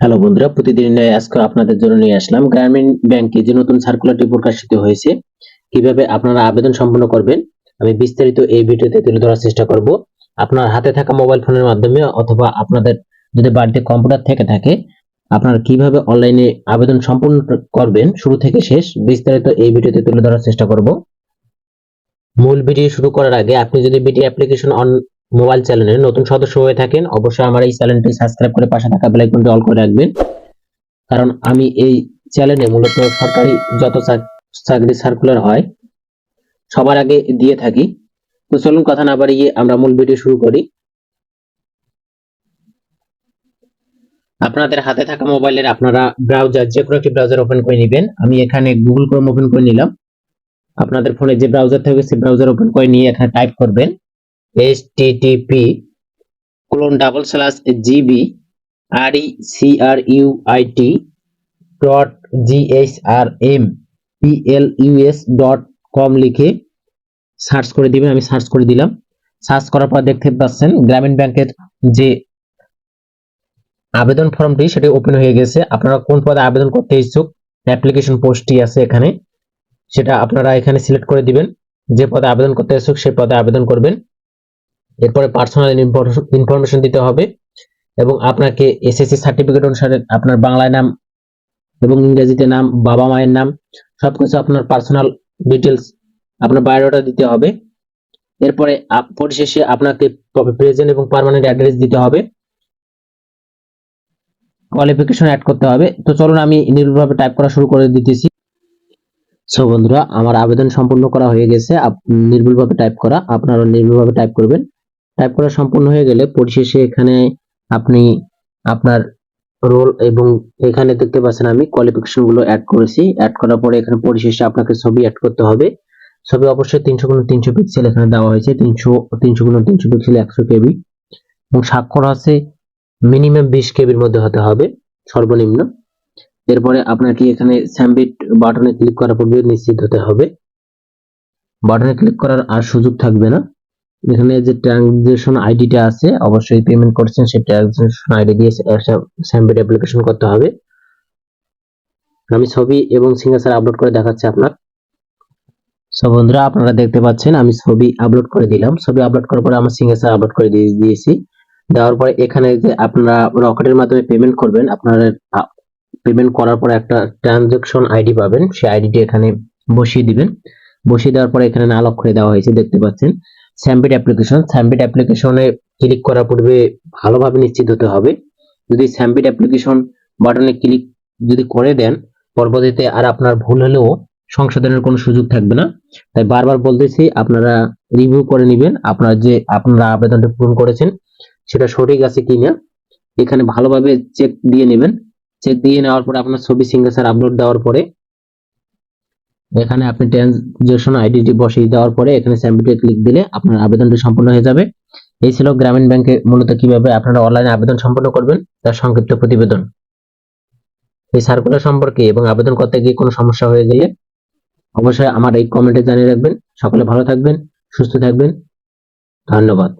Hello বন্ধুরা, প্রতিদিন আজকে আপনাদের জন্য নিয়ে আসলাম গ্রামীণ ব্যাংকে যে নতুন সার্কুলারটি প্রকাশিত হয়েছে, কীভাবে আপনারা আবেদন সম্পন্ন করবেন, আমি বিস্তারিত এই ভিডিওতে তুলে ধরার চেষ্টা করব। আপনার হাতে থাকা মোবাইল ফোনের মাধ্যমে অথবা আপনাদের যদি বাড়িতে কম্পিউটার থেকে থাকে, আপনারা কীভাবে অনলাইনে আবেদন সম্পূর্ণ করবেন, শুরু থেকে শেষ বিস্তারিত এই ভিডিওতে তুলে ধরার চেষ্টা করব। মূল ভিডিও শুরু করার আগে আপনি যদি বিটি অ্যাপ্লিকেশন অন মোবাইল চ্যানেলের নতুন সদস্য হয়ে থাকেন, অবশ্যই আমার এই চ্যানেলটি সাবস্ক্রাইব করে পাশে থাকা আইকনটি অল করে রাখবেন। কারণ আমি এই চ্যানেলে মূলত সরকারি যত চাক- চাকরি সার্কুলার হয়, সবার আগে দিয়ে থাকি। তো চলুন কথা না বাড়িয়ে আমরা মূল ভিডিও শুরু করি। আপনাদের হাতে থাকা মোবাইলের আপনারা ব্রাউজার যে কোনো একটি ব্রাউজার ওপেন করে নেবেন। আমি এখানে গুগল ক্রোম ওপেন করে নিলাম। আপনাদের ফোনে যে ব্রাউজার থাকে সেই ব্রাউজার ওপেন করে নিয়ে এখানে টাইপ করবেন। Http colon double slash gb recruit dot gsrm plus dot com লিখে সার্চ করে দিবেন, আমি সার্চ করে দিলাম। সার্চ করার পর দেখতে পাচ্ছেন গ্রামীণ ব্যাংকের যে আবেদন ফর্মটি সেটি ওপেন হয়ে গেছে। আপনারা কোন পদে আবেদন করতে ইচ্ছুক অ্যাপ্লিকেশন পোস্টটি আছে এখানে। সেটা আপনারা এখানে সিলেক্ট করে দিবেন। যে পদে আবেদন করতে ইচ্ছুক সেই পদে আবেদন করবেন। এরপরে পার্সোনাল ইনফরমেশন দিতে হবে এবং আপনাকে এসএসসি সার্টিফিকেট অনুসারে আপনার বাংলায় নাম এবং ইংরেজিতে নাম, বাবা মায়ের নাম, সবকিছু আপনার পার্সোনাল ডিটেলস আপনার বায়োডাটা দিতে হবে। এরপরে পরিশেষে আপনাকে প্রেজেন্ট এবং পার্মানেন্ট অ্যাড্রেস দিতে হবে। কোয়ালিফিকেশন অ্যাড করতে হবে। তো চলুন আমি নির্ভুলভাবে টাইপ করা শুরু করে দিতেছি। সো বন্ধুরা, আমার আবেদন সম্পূর্ণ করা হয়ে গেছে। নির্ভুলভাবে টাইপ করা আপনারা নির্ভুলভাবে টাইপ করবেন। টাইপ করা সম্পূর্ণ হয়ে গেলে পরিশেষে এখানে আপনি আপনার রোল এবং এখানে দেখতে পাচ্ছেন আমি কোয়ালিফিকেশনগুলো অ্যাড করেছি। অ্যাড করার পরে এখানে পরিশেষে আপনাকে ছবি অ্যাড করতে হবে। ছবি অবশ্যই তিনশো গুণ তিনশো পিক্সেল এখানে দেওয়া হয়েছে। তিনশো তিনশো গুণ তিনশো পিক্সেল একশো কেবি। এবং স্বাক্ষর আছে মিনিমাম বিশ কেবির মধ্যে হতে হবে, সর্বনিম্ন। এরপরে আপনাকে এখানে স্যাম্বিট বাটনে ক্লিক করার পূর্বে নিশ্চিত হতে হবে। বাটনে ক্লিক করার আর সুযোগ থাকবে না। এখানে যে ট্রানজেকশন আইডিটা আছে, অবশ্যই পেমেন্ট করছেন, সেই ট্রানজেকশন আইডি দিয়ে স্যাম্বিট অ্যাপ্লিকেশন করতে হবে। আমি ছবি এবং সিগনেচার আপলোড করে দেখাচ্ছি আপনার। সো বন্ধুরা, আপনারা দেখতে পাচ্ছেন, আমি ছবি আপলোড করে দিলাম। ছবি আপলোড করার পরে আমার সিগনেচার আপলোড করে দিয়ে দিয়েছি। দেওয়ার পরে এখানে যে আপনারা রকেটের মাধ্যমে পেমেন্ট করবেন, আপনারা পেমেন্ট করার পরে একটা ট্রানজেকশন আইডি পাবেন। সেই আইডিটি এখানে বসিয়ে দিবেন। বসিয়ে দেওয়ার পরে এখানে নাল করে দেওয়া হয়েছে, দেখতে পাচ্ছেন। স্যাম্পিড অ্যাপ্লিকেশন স্যাম্পিড অ্যাপ্লিকেশনে ক্লিক করার পূর্বে ভালোভাবে নিশ্চিত হতে হবে। যদি স্যাম্পিড অ্যাপ্লিকেশন বাটনে ক্লিক যদি করে দেন, পরবর্তীতে আর আপনার ভুল হলেও সংশোধনের কোনো সুযোগ থাকবে না। তাই বারবার বলতেছি, আপনারা রিভিউ করে নেবেন। আপনার যে আপনারা আবেদনটা পূরণ করেছেন, সেটা সঠিক আছে কিনা, এখানে ভালোভাবে চেক দিয়ে নেবেন। চেক দিয়ে নেওয়ার পরে আপনার ছবি সিগনেচার আপলোড দেওয়ার পরে এখানে আপনি ট্রানজেকশন আইডিটি বসিয়ে দেওয়ার পরে এখানে স্যাম্পিটে ক্লিক দিলে আপনার আবেদনটি সম্পূর্ণ হয়ে যাবে। এই ছিল গ্রামীণ ব্যাংকে মূলত কীভাবে আপনারা অনলাইনে আবেদন সম্পন্ন করবেন, তার সংক্ষিপ্ত প্রতিবেদন। এই সার্কুলার সম্পর্কে এবং আবেদন করতে গিয়ে কোনো সমস্যা হয়ে গেলে অবশ্যই আমার এই কমেন্টে জানিয়ে রাখবেন। সকলে ভালো থাকবেন, সুস্থ থাকবেন। ধন্যবাদ।